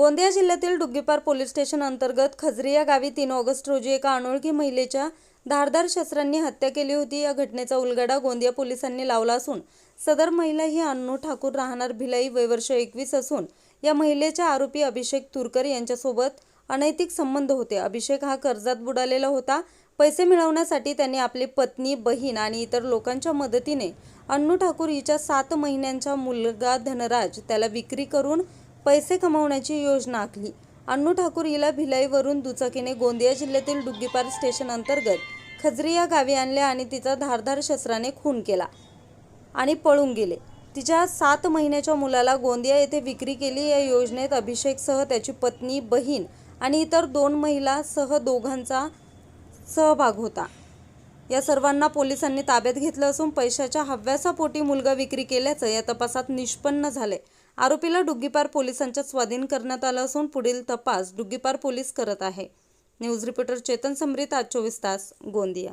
गोंदिया जिल्ह्यातील Duggipar police station अंतर्गत खजरिया गावी तीन ऑगस्ट रोजी एका अनोळखी महिलेच्या धारदार शस्त्रांनी हत्या केली होती. या घटनेचा उलगडा गोंदिया पोलिसांनी लावला असून सदर महिला ही अन्नू ठाकूर राहणार भिलाई वयवर्ष एकवीस असून या महिलेच्या आरोपी अभिषेक तुरकर यांच्यासोबत अनैतिक संबंध होते. अभिषेक हा कर्जात बुडालेला होता. पैसे मिळवण्यासाठी त्यांनी आपली पत्नी बहीण आणि इतर लोकांच्या मदतीने अन्नू ठाकूर हिच्या सात महिन्यांचा मुलगा धनराज त्याला विक्री करून पैसे कमावण्याची योजना आखली. अन्नू ठाकूर हिला भिलाईवरून दुचाकीने गोंदिया जिल्ह्यातील डुग्गीपार स्टेशन अंतर्गत खजरी या गावी आणले आणि तिचा धारधार शस्त्राने खून केला आणि पळून गेले. तिच्या सात महिन्याच्या मुलाला गोंदिया येथे विक्री केली. या योजनेत अभिषेकसह त्याची पत्नी बहीण आणि इतर दोन महिला सह दोघांचा सहभाग होता. या सर्वांना पोलिसांनी ताब्यात घेतलं असून पैशाच्या हव्यासापोटी मुलगा विक्री केल्याचं या तपासात निष्पन्न झाले आरोपीला डुग्गीपार पोलिसांच्या स्वाधीन करण्यात आलं असून पुढील तपास डुग्गीपार पोलीस करत आहे. न्यूज रिपोर्टर चेतन समरीत आज चोवीस तास गोंदिया.